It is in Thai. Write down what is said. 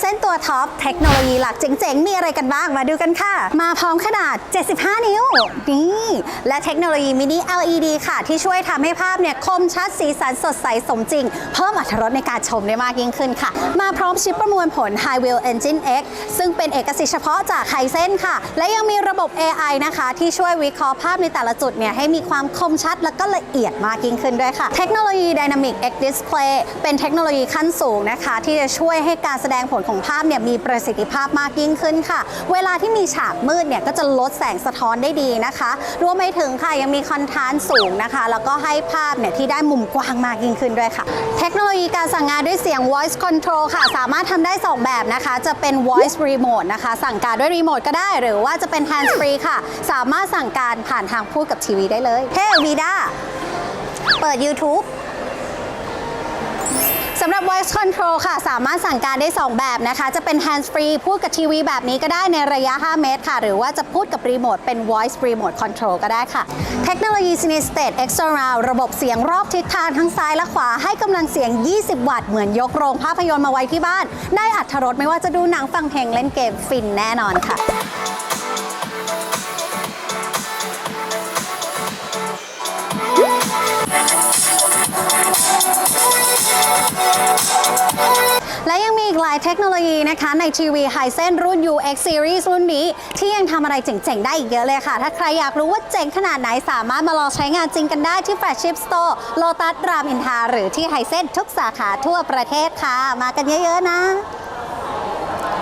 เส้นตัวท็อปเทคโนโลยีหลักเจ๋งๆ มีอะไรกันบ้างมาดูกันค่ะ มาพร้อมขนาด 75 นิ้ว นี่ และเทคโนโลยีมินิ LED ค่ะ ที่ช่วยทำให้ภาพเนี่ยคมชัดสีสันสดใสสมจริง เพิ่มอรรถรสในการชมได้มากยิ่งขึ้นค่ะ มาพร้อมชิปประมวลผล High Wheel Engine X ซึ่งเป็นเอกสิทธิ์เฉพาะจากไฮเซนค่ะ และยังมีระบบ AI นะคะ ที่ช่วยวิเคราะห์ภาพในแต่ละจุดเนี่ยให้มีความคมชัดและก็ละเอียดมากยิ่งขึ้นด้วยค่ะ เทคโนโลยี Dynamic X Display เป็นเทคโนโลยีขั้นสูงนะคะ ที่จะช่วยให้การแสดงผลของภาพเนี่ยมีประสิทธิภาพมากยิ่งขึ้นค่ะ เวลาที่มีฉากมืดเนี่ยก็จะลดแสงสะท้อนได้ดีนะคะ รวมไปถึงค่ะยังมีคอนทราสต์สูงนะคะ แล้วก็ให้ภาพเนี่ยที่ได้มุมกว้างมากยิ่งขึ้นด้วยค่ะ เทคโนโลยีการสั่งงานด้วยเสียง voice control ค่ะ สามารถทำได้ 2 แบบนะคะ จะเป็น voice remote นะคะ สั่งการด้วยรีโมทก็ได้ หรือว่าจะเป็น hands free ค่ะ สามารถสั่งการผ่านทางพูดกับทีวีได้เลย เฮ้วีด้าเปิด YouTube ำหรับ voice control ค่ะ สามารถสั่งการได้ 2 แบบนะคะ จะเป็น hands free พูดกับทีวีแบบนี้ก็ได้ในระยะ 5 เมตรค่ะ หรือว่าจะพูดกับรีโมทเป็น voice remote control ก็ได้ค่ะ เทคโนโลยี Cinestate X Surround ระบบเสียงรอบทิศทางทั้งซ้ายและขวาให้กำลังเสียง 20 วัตต์ เหมือนยกโรงภาพยนตร์มาไว้ที่บ้าน ได้อัธรสไม่ว่าจะดูหนังฟังเพลงเล่นเกมฟินแน่นอนค่ะายเทคโนโลยีนะคะในทีวีไฮเซนรุ่น UX Series รุ่นนี้ ที่ยังทำอะไรเจ๋ง ๆ ได้อีกเยอะเลยค่ะ ถ้าใครอยากรู้ว่าเจ๋งขนาดไหนสามารถมาลองใช้งานจริงกันได้ที่แฟชชิ่นสโตร์โลตัสรามอินทราหรือที่ไฮเซนทุกสาขาทั่วประเทศค่ะ มากันเยอะ ๆ นะ